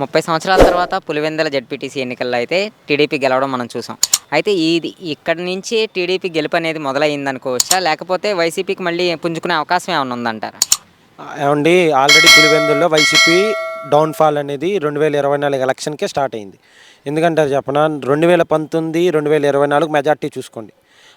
ముప్పై సంవత్సరాల తర్వాత పులివెందల జడ్పీటీసీ ఎన్నికల్లో అయితే టీడీపీ గెలవడం మనం చూసాం. అయితే ఇది ఇక్కడి నుంచి టీడీపీ గెలుపు అనేది మొదలైంది అనుకోవచ్చా లేకపోతే వైసీపీకి మళ్ళీ పుంజుకునే అవకాశం ఏమైనా ఉందంటారా? ఏమండి ఆల్రెడీ పులివెందుల్లో వైసీపీ డౌన్ఫాల్ అనేది రెండు వేల ఇరవై నాలుగు ఎలక్షన్కే స్టార్ట్ అయింది. ఎందుకంటారు చెప్పన? రెండు వేల పంతొమ్మిది రెండు వేల ఇరవై నాలుగు మెజార్టీ చూసుకోండి.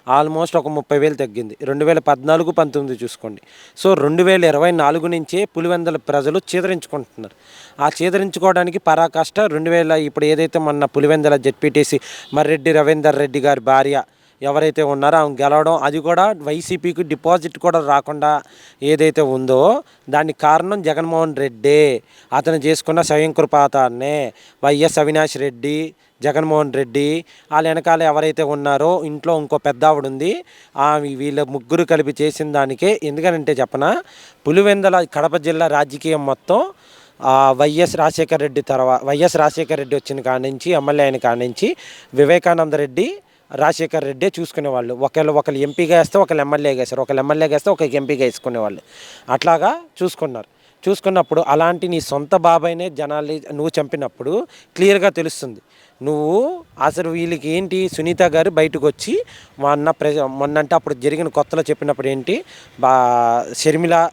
ఆల్మోస్ట్ ఒక ముప్పై వేలు తగ్గింది. రెండు వేల పద్నాలుగు పంతొమ్మిది చూసుకోండి. సో రెండు వేల ఇరవై నాలుగు నుంచే పులివెందల ప్రజలు చీదరించుకుంటున్నారు. ఆ చీదరించుకోవడానికి పరాకాష్ట రెండు వేల ఇప్పుడు ఏదైతే మొన్న పులివెందల జెడ్పీటీసీ మర్రెడ్డి రవీందర్ రెడ్డి గారి భార్య ఎవరైతే ఉన్నారో ఆమె గెలవడం అది కూడా వైసీపీకి డిపాజిట్ కూడా రాకుండా ఏదైతే ఉందో దానికి కారణం జగన్మోహన్ రెడ్డి. అతను చేసుకున్న స్వయం కృపాతాన్నే వైఎస్ అవినాష్ రెడ్డి జగన్మోహన్ రెడ్డి వాళ్ళ వెనకాల ఎవరైతే ఉన్నారో ఇంట్లో ఇంకో పెద్ద ఆవిడ ఉంది. ఆమె వీళ్ళ ముగ్గురు కలిపి చేసిన దానికే ఎందుకనంటే చెప్పన పులివెందల కడప జిల్లా రాజకీయం మొత్తం వైఎస్ రాజశేఖర రెడ్డి తర్వాత వైఎస్ రాజశేఖర రెడ్డి వచ్చిన కాడ నుంచి ఎమ్మెల్యే అయిన కాడ నుంచి వివేకానంద రెడ్డి రాజశేఖర్ రెడ్డే చూసుకునేవాళ్ళు. ఒకళ్ళు ఒకళ్ళు ఎంపీగా వేస్తే ఒకళ్ళు ఎమ్మెల్యేగా వేస్తారు ఒకళ్ళు ఎమ్మెల్యేగా వేస్తే ఒక ఎంపీగా వేసుకునేవాళ్ళు. అట్లాగా చూసుకున్నారు. చూసుకున్నప్పుడు అలాంటి నీ సొంత బాబాయ్నే జనాలు నువ్వు చంపినప్పుడు క్లియర్గా తెలుస్తుంది. నువ్వు అసలు వీళ్ళకి ఏంటి సునీత గారు బయటకు వచ్చి మొన్న ప్రెజ మొన్నంటే అప్పుడు జరిగిన కొత్తలో చెప్పినప్పుడు ఏంటి? బా షర్మిల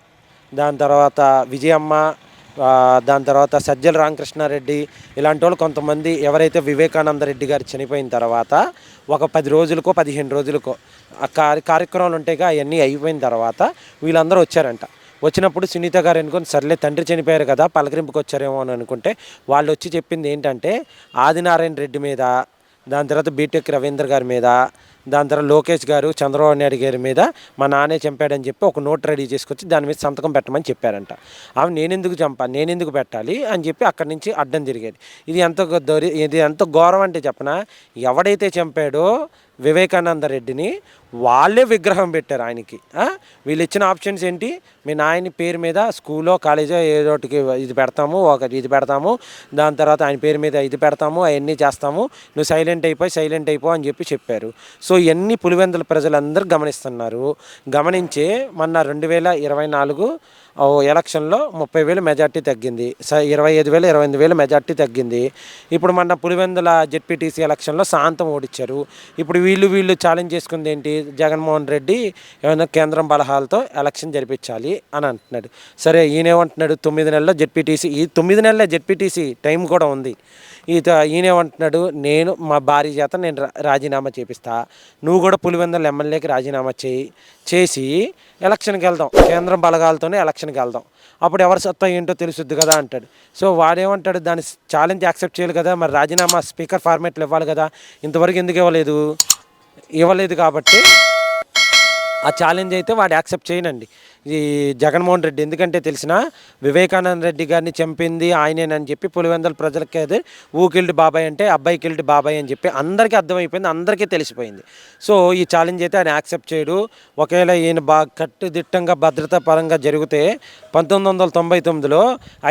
దాని తర్వాత విజయమ్మ దాని తర్వాత సజ్జల రామకృష్ణారెడ్డి ఇలాంటి వాళ్ళు కొంతమంది ఎవరైతే వివేకానంద రెడ్డి గారు చనిపోయిన తర్వాత ఒక పది రోజులకో పదిహేను రోజులకో ఆ కార్య కార్యక్రమాలు ఉంటాయిగా అవన్నీ అయిపోయిన తర్వాత వీళ్ళందరూ వచ్చారంట. వచ్చినప్పుడు సునీత గారు అనుకుని సర్లే తండ్రి చనిపోయారు కదా పలకరింపుకి వచ్చారేమో అని అనుకుంటే వాళ్ళు వచ్చి చెప్పింది ఏంటంటే ఆదినారాయణ రెడ్డి మీద దాని తర్వాత బీటెక్ రవీంద్ర గారి మీద దాని తర్వాత లోకేష్ గారు చంద్రబాబు నాయుడు గారి మీద మా నాన్నే చంపాడని చెప్పి ఒక నోట్ రెడీ చేసుకొచ్చి దాని మీద సంతకం పెట్టమని చెప్పారంట. అవి నేనెందుకు చంపా నేనెందుకు పెట్టాలి అని చెప్పి అక్కడి నుంచి అడ్డం తిరిగేది. ఇది ఎంత దొరి ఇది ఎంత ఘోరం అంటే చెప్పనా? ఎవడైతే చంపాడో వివేకానంద రెడ్డిని వాళ్ళే విగ్రహం పెట్టారు ఆయనకి. వీళ్ళు ఇచ్చిన ఆప్షన్స్ ఏంటి? మీ నాయని పేరు మీద స్కూలో కాలేజో ఏదో ఒకటికి ఇది పెడతాము ఒక ఇది పెడతాము దాని తర్వాత ఆయన పేరు మీద ఇది పెడతాము అవన్నీ చేస్తాము నువ్వు సైలెంట్ అయిపోయి సైలెంట్ అయిపో అని చెప్పి చెప్పారు. సో ఇవన్నీ పులివెందుల ప్రజలందరూ గమనిస్తున్నారు. గమనించే మొన్న రెండు వేల ఇరవై నాలుగు ఎలక్షన్లో ముప్పై వేలు మెజార్టీ తగ్గింది. స ఇరవై ఐదు వేలు ఇరవై ఎనిమిది వేలు మెజార్టీ తగ్గింది. ఇప్పుడు మన పులివెందుల జెడ్పీటీసీ ఎలక్షన్లో శాంతం ఓడిచ్చారు. ఇప్పుడు వీళ్ళు వీళ్ళు ఛాలెంజ్ చేసుకుంది ఏంటి? జగన్మోహన్ రెడ్డి ఏమైనా కేంద్రం బలహాలతో ఎలక్షన్ జరిపించాలి అని అంటున్నాడు. సరే ఈయనేమంటున్నాడు తొమ్మిది నెలల్లో జెడ్పీటీసీ ఈ తొమ్మిది నెలల జెడ్పీటీసీ టైం కూడా ఉంది. ఈత ఈయనేమంటున్నాడు నేను మా భార్య చేత నేను రా- రాజీనామా చేపిస్తా. నువ్వు కూడా పులివెందుల ఎమ్మెల్యేకి రాజీనామా చేయి. చేసి ఎలక్షన్కి వెళ్దాం. కేంద్రం బలగాలతోనే ఎలక్షన్కి వెళ్దాం. అప్పుడు ఎవరి సత్తా ఏంటో తెలుసుద్ది కదా అంటాడు. సో వాడేమంటాడు దాని ఛాలెంజ్ యాక్సెప్ట్ చేయాలి కదా మరి రాజీనామా స్పీకర్ ఫార్మేట్లు ఇవ్వాలి కదా ఇంతవరకు ఎందుకు ఇవ్వలేదు? ఇవ్వలేదు కాబట్టి ఆ ఛాలెంజ్ అయితే వాడు యాక్సెప్ట్ చేయనండి. ఈ జగన్మోహన్ రెడ్డి. ఎందుకంటే తెలిసిన వివేకానంద రెడ్డి గారిని చంపింది ఆయనేనని చెప్పి పులివెందల ప్రజలకి అది ఊ బాబాయ్ అంటే అబ్బాయి కిల్డ్ బాబాయ్ అని చెప్పి అందరికీ అర్థమైపోయింది అందరికీ తెలిసిపోయింది. సో ఈ ఛాలెంజ్ అయితే ఆయన యాక్సెప్ట్ చేయడు. ఒకవేళ ఈయన బాగా కట్టుదిట్టంగా భద్రతా పరంగా జరిగితే పంతొమ్మిది వందల తొంభై తొమ్మిదిలో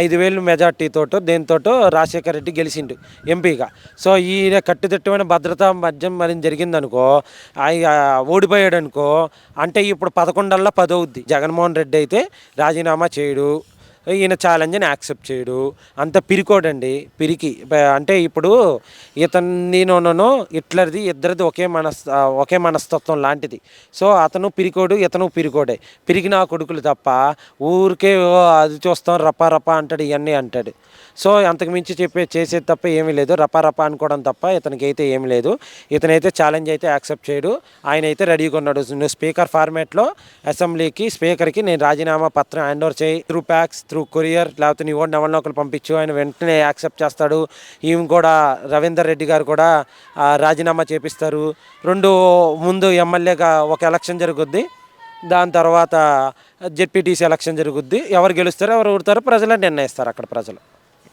ఐదు వేలు మెజార్టీతోటో దేనితోటో రాజశేఖర రెడ్డి గెలిచిండు ఎంపీగా. సో ఈయన కట్టుదిట్టమైన భద్రతా మధ్యం మరి జరిగిందనుకో ఆయన ఓడిపోయాడు అనుకో అంటే ఇప్పుడు పదకొండల్లో పదవుద్ది జగన్మోహన్ రెడ్డి అయితే రాజీనామా చేయడు. ఈయన ఛాలెంజ్ని యాక్సెప్ట్ చేయడు. అంత పిరికోడండి. పిరికి. అంటే ఇప్పుడు ఇతన్ని నోనో ఇట్లది ఇద్దరిది ఒకే మనస్ ఒకే మనస్తత్వం లాంటిది. సో అతను పిరికోడు ఇతను పిరికోడే. పిరికి నా కొడుకులు తప్ప ఊరికే "ఓ, అది చూస్తాం రపా రపా అంటాడు ఇవన్నీ అంటాడు. సో అంతకు మించి చెప్పే చేసేది తప్ప ఏమీ లేదు. రపా రపా అనుకోవడం తప్ప ఇతనికి అయితే ఏమీ లేదు. ఇతనైతే ఛాలెంజ్ అయితే యాక్సెప్ట్ చేయడు. ఆయన అయితే రెడీగా ఉన్నాడు. నువ్వు స్పీకర్ ఫార్మేట్లో అసెంబ్లీకి స్పీకర్కి నేను రాజీనామా పత్రం హ్యాండ్ ఓవర్ చేయి. త్రూ ప్యాక్స్ త్రూ కొరియర్ లేకపోతే నీ ఓడి ఎవరినో ఒకరు పంపించు ఆయన వెంటనే యాక్సెప్ట్ చేస్తాడు. ఈమె కూడా రవీందర్ రెడ్డి గారు కూడా రాజీనామా చేపిస్తారు. రెండు ముందు ఎమ్మెల్యేగా ఒక ఎలక్షన్ జరుగుద్ది. దాని తర్వాత జెడ్పీటీసీ ఎలక్షన్ జరుగుద్ది. ఎవరు గెలుస్తారో ఎవరు ఊడతారో ప్రజలే నిర్ణయిస్తారు అక్కడ ప్రజలు.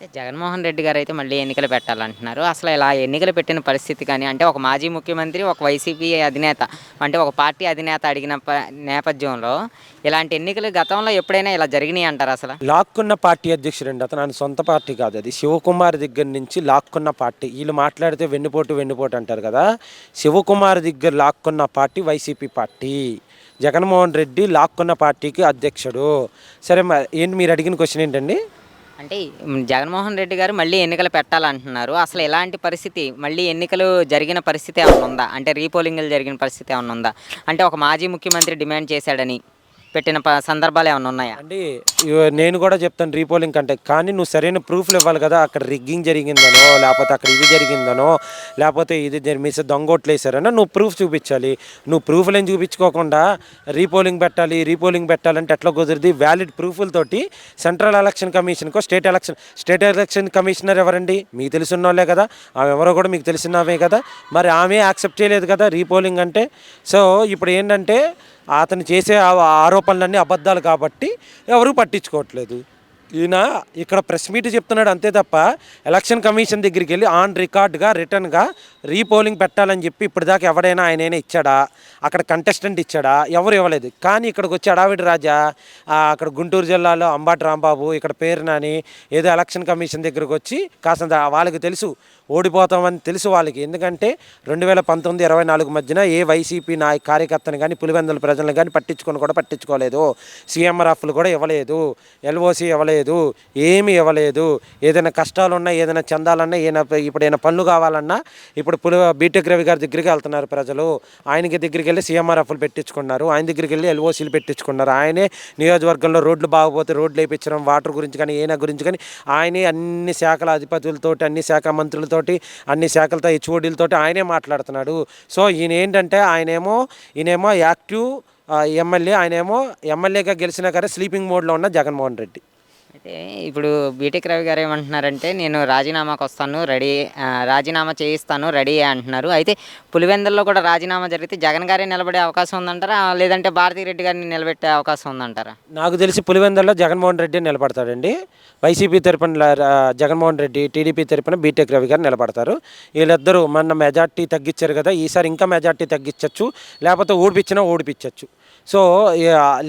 జగన్మోహన్ రెడ్డి గారు అయితే మళ్ళీ ఎన్నికలు పెట్టాలంటున్నారు. అసలు ఇలా ఎన్నికలు పెట్టిన పరిస్థితి కానీ అంటే ఒక మాజీ ముఖ్యమంత్రి ఒక వైసీపీ అధినేత అంటే ఒక పార్టీ అధినేత అడిగిన ప- నేపథ్యంలో ఇలాంటి ఎన్నికలు గతంలో ఎప్పుడైనా ఇలా జరిగినాయి అంటారు అసలు? లాక్కున్న పార్టీ అధ్యక్షుడు అండి అతను ఆయన సొంత పార్టీ కాదు అది. శివకుమార్ దగ్గర నుంచి లాక్కున్న పార్టీ. వీళ్ళు మాట్లాడితే వెన్నుపోటు వెన్నుపోటు అంటారు కదా. శివకుమార్ దగ్గర లాక్కున్న party YCP party. Jaganmohan Reddy లాక్కున్న పార్టీకి అధ్యక్షుడు. సరే ఏంటి మీరు అడిగిన క్వశ్చన్ ఏంటండి? అంటే జగన్మోహన్ రెడ్డి గారు మళ్ళీ ఎన్నికలు పెట్టాలంటున్నారు. అసలు ఎలాంటి పరిస్థితి? మళ్ళీ ఎన్నికలు జరిగిన పరిస్థితి ఏమైనా ఉందా? అంటే రీపోలింగ్లు జరిగిన పరిస్థితి ఏమైనా ఉందా? అంటే ఒక మాజీ ముఖ్యమంత్రి డిమాండ్ చేశాడని. పెట్టిన ప సందర్భాలు ఏమైనా ఉన్నాయా? అండి ఇవ- నేను కూడా చెప్తాను రీపోలింగ్ కంటే. కానీ నువ్వు సరైన ప్రూఫ్లు ఇవ్వాలి కదా అక్కడ రిగ్గింగ్ జరిగిందనో లేకపోతే అక్కడ ఇది జరిగిందనో లేకపోతే ఇది మిస్ దొంగోట్లు వేసారనో నువ్వు ప్రూఫ్ చూపించాలి. నువ్వు ప్రూఫ్లు ఏం చూపించుకోకుండా రీపోలింగ్ పెట్టాలి రీపోలింగ్ పెట్టాలంటే ఎట్లా కుదిరిది? వ్యాలిడ్ ప్రూఫ్లతోటి central election కమిషన్కో state election state election commissioner ఎవరండి? మీకు తెలిసిన వాళ్ళే కదా ఆమె ఎవరో కూడా మీకు తెలిసినవే కదా. మరి ఆమె యాక్సెప్ట్ చేయలేదు కదా రీపోలింగ్ అంటే. సో ఇప్పుడు ఏంటంటే అతను చేసే ఆరోపణలన్నీ అబద్ధాలు కాబట్టి ఎవరు పట్టించుకోవట్లేదు. ఈయన ఇక్కడ ప్రెస్ మీట్ చెప్తున్నాడు అంతే తప్ప ఎలక్షన్ కమిషన్ దగ్గరికి వెళ్ళి ఆన్ రికార్డ్గా రిటర్న్గా రీపోలింగ్ పెట్టాలని చెప్పి ఇప్పటిదాకా ఎవడైనా ఆయనైనా ఇచ్చాడా? అక్కడ కంటెస్టెంట్ ఇచ్చాడా? ఎవరు ఇవ్వలేదు. కానీ ఇక్కడికి వచ్చి అడావిడి రాజా అక్కడ గుంటూరు జిల్లాలో అంబాటి రాంబాబు ఇక్కడ పేరు నాని ఏదో ఎలక్షన్ కమిషన్ దగ్గరకు వచ్చి కాసంత వాళ్ళకి తెలుసు ఓడిపోతామని తెలుసు వాళ్ళకి. ఎందుకంటే రెండు వేల పంతొమ్మిది ఇరవై నాలుగు మధ్యన ఏ వైసీపీ నాయ కార్యకర్తను కానీ పులివెందుల ప్రజలను కానీ పట్టించుకొని కూడా పట్టించుకోలేదు. సీఎంఆర్ఎఫ్లు కూడా ఇవ్వలేదు. ఎల్ఓసి ఇవ్వలేదు. ఏమీ ఇవ్వలేదు. ఏదైనా కష్టాలు ఉన్నా ఏదైనా చందాలన్నా ఏదైనా ఇప్పుడు ఏదైనా పనులు కావాలన్నా ఇప్పుడు పులి బీటెక్ రవి గారి దగ్గరికి వెళ్తున్నారు ప్రజలు. ఆయనకి దగ్గరికి వెళ్ళి సీఎంఆర్ఎఫ్లు పెట్టించుకున్నారు. ఆయన దగ్గరికి వెళ్ళి ఎల్ఓసీలు పెట్టించుకున్నారు. ఆయనే నియోజకవర్గంలో రోడ్లు బాగపోతే రోడ్లు వేయించడం వాటర్ గురించి కానీ ఏనా గురించి కానీ ఆయనే అన్ని శాఖల అధిపతులతోటి అన్ని శాఖ మంత్రులతోటి అన్ని శాఖలతో హెచ్ఓడీలతోటి ఆయనే మాట్లాడుతున్నాడు. సో ఈయన ఏంటంటే ఆయనేమో ఈయనేమో యాక్టివ్ ఎమ్మెల్యే ఆయనేమో ఎమ్మెల్యేగా గెలిచినా కానీ స్లీపింగ్ మోడ్లో ఉన్న జగన్మోహన్ రెడ్డి. అయితే ఇప్పుడు బీటెక్ రవి గారు ఏమంటున్నారంటే నేను రాజీనామాకు వస్తాను రెడీ రాజీనామా చేయిస్తాను రెడీ అంటున్నారు. అయితే పులివెందుల్లో కూడా రాజీనామా జరిగితే జగన్ గారే నిలబడే అవకాశం ఉందంటారా? లేదంటే భారతీ రెడ్డి గారిని నిలబెట్టే అవకాశం ఉందంటారా? నాకు తెలిసి పులివెందుల్లో జగన్మోహన్ రెడ్డి నిలబడతాడండి. వైసీపీ తరపున రా- జగన్మోహన్ రెడ్డి టీడీపీ తరపున బీటెక్ రవి గారు నిలబడతారు. వీళ్ళిద్దరూ మొన్న మెజార్టీ తగ్గించారు కదా ఈసారి ఇంకా మెజార్టీ తగ్గించవచ్చు లేకపోతే ఓడిపించినా ఓడిపించవచ్చు సో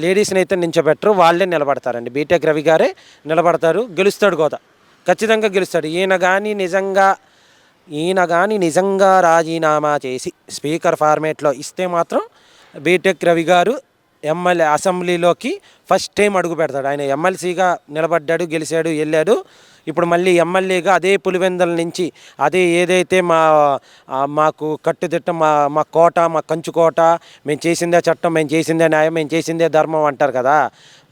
లేడీస్ని అయితే నించోబెట్టరు వాళ్ళే నిలబడతారండి. బీటెక్ రవి గారే నిలబడతారు గెలుస్తాడు కోత ఖచ్చితంగా గెలుస్తాడు. ఈయన కానీ నిజంగా ఈయన కానీ నిజంగా రాజీనామా చేసి స్పీకర్ ఫార్మేట్లో ఇస్తే మాత్రం బీటెక్ రవి గారు ఎమ్మెల్యే అసెంబ్లీలోకి ఫస్ట్ టైం అడుగు పెడతాడు. ఆయన ఎమ్మెల్సీగా నిలబడ్డాడు గెలిచాడు వెళ్ళాడు. ఇప్పుడు మళ్ళీ ఎమ్మెల్యేగా అదే పులివెందల నుంచి అదే ఏదైతే మా మాకు కట్టుదిట్ట మా మా కోట మా కంచు కోట మేము చేసిందే చట్టం మేము చేసిందే న్యాయం మేము చేసిందే ధర్మం అంటారు కదా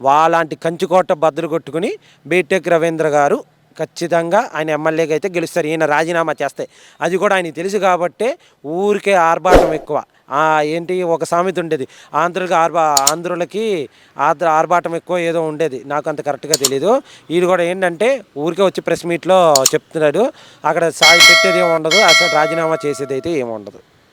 వాళ్ళంటి కంచుకోట బద్దలు కొట్టుకుని బీటెక్ రవీంద్ర గారు ఖచ్చితంగా ఆయన ఎమ్మెల్యేగా అయితే గెలుస్తారు ఈయన రాజీనామా చేస్తే. అది కూడా ఆయనకి తెలుసు కాబట్టే ఊరికే ఆర్భాటం ఎక్కువ. ఏంటి ఒక సామెత ఉండేది. ఆంధ్రులకి ఆర్భా ఆంధ్రులకి ఆంధ్ర ఆర్భాటం ఎక్కువ ఏదో ఉండేది. నాకు అంత కరెక్ట్గా తెలియదు వీడు కూడా ఏంటంటే ఊరికే వచ్చి ప్రెస్ మీట్లో చెప్తున్నాడు. అక్కడ సాయి పెట్టేది ఏమి ఉండదు అసలు రాజీనామా చేసేది అయితే ఏమి ఉండదు.